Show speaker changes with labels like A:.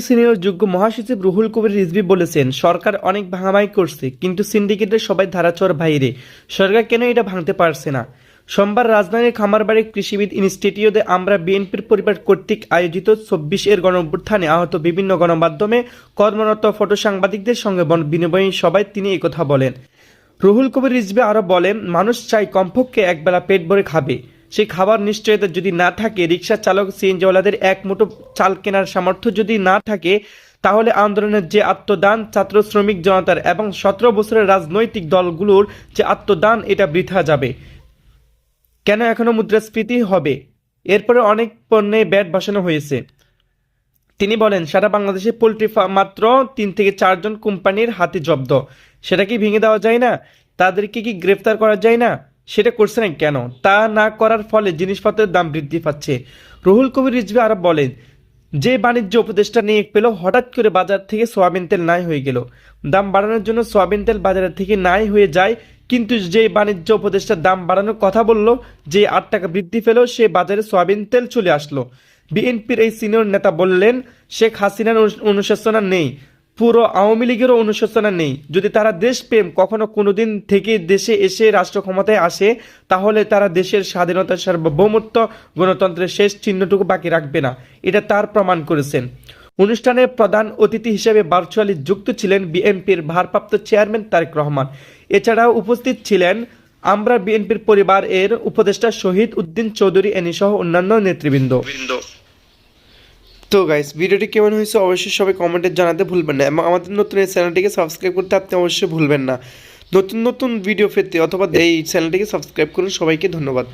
A: Senior যোগ্য মহাসচিব রুহুল কবির রিজভি বলেছেন, সরকার অনেক ভাঙামাই করছে, কিন্তু সিন্ডিকেটের সবাই ধারাচর বাইরে। সরকার কেন এটা ভাঙতে পারছে না? সোমবার রাজধানীর খামারবাড়ি কৃষিবিদ ইনস্টিটিউটে আমরা বিএনপির পরিবার কর্তৃক আয়োজিত চব্বিশ এর গণ অভ্যুত্থানে আহত বিভিন্ন গণমাধ্যমে কর্মরত ফটো সাংবাদিকদের সঙ্গে বন- বিনিময়ী সবাই তিনি একথা বলেন। রুহুল কবির রিজভি আরও বলেন, মানুষ চাই কমপক্ষে একবেলা পেট ভরে খাবে। সেই খাবার নিশ্চয়তা যদি না থাকে রিক্সা চালক, সিএনজিওয়ালাদের এক মুঠো চাল কেনার সামর্থ্য যদি না থাকে, তাহলে আন্দোলনের যে আত্মদান ছাত্র শ্রমিক জনতার এবং সতেরো বছরের রাজনৈতিক দলগুলোর যে আত্মদান, এটা বৃথা যাবে। কেন এখনও মুদ্রাস্ফীতি হবে? এরপরে অনেক পণ্যে ব্যাট বসানো হয়েছে। তিনি বলেন, সারা বাংলাদেশে পোলট্রি ফার্ম মাত্র তিন থেকে চারজন কোম্পানির হাতে জব্দ। সেটা কি ভেঙে দেওয়া যায় না? তাদেরকে কি গ্রেফতার করা যায় না? সেটা করছে না কেন? তা না করার ফলে জিনিসপত্রের দাম বৃদ্ধি পাচ্ছে। রুহুল কবির রিজভি আরব বলেন, যে বাণিজ্য উপদেষ্টা নিয়ে পেল, হঠাৎ করে বাজার থেকে সোয়াবিন তেল নাই হয়ে গেল। দাম বাড়ানোর জন্য সোয়াবিন তেল বাজার থেকে নাই হয়ে যায়, কিন্তু যে বাণিজ্য উপদেষ্টা দাম বাড়ানোর কথা বলল, যে আট টাকা বৃদ্ধি পেল, সে বাজারে সোয়াবিন তেল চলে আসলো। বিএনপির এই সিনিয়র নেতা বললেন, শেখ হাসিনার অনু- অনুশাসনা নেই। পুরো আওয়ামী লীগেরও অনুশোচনা নেই। যদি তারা দেশপ্রেম কখনো কোনোদিন থেকে দেশে এসে রাষ্ট্র ক্ষমতায় আসে, তাহলে তারা দেশের স্বাধীনতা সার্বভৌমত্ব, গণতন্ত্রের শেষ চিহ্নটুকু বাকি রাখবে না। এটা তার প্রমাণ করেছেন। অনুষ্ঠানে প্রধান অতিথি হিসেবে ভার্চুয়ালি যুক্ত ছিলেন বিএনপির ভারপ্রাপ্ত চেয়ারম্যান তারেক রহমান। এছাড়াও উপস্থিত ছিলেন আমরা বিএনপির পরিবার এর উপদেষ্টা শহীদ উদ্দিন চৌধুরী এনি সহ অন্যান্য নেতৃবৃন্দ। তো গাইস ভিডিওটি কেমন হয়েছে অবশ্যই সবাই কমেন্টে জানাতে ভুলবেন না এবং আমাদের নতুন এই চ্যানেলটিকে সাবস্ক্রাইব করতে আপনি অবশ্যই ভুলবেন না। নতুন নতুন ভিডিও পেতে অথবা এই চ্যানেলটিকে সাবস্ক্রাইব করুন, সবাইকে ধন্যবাদ।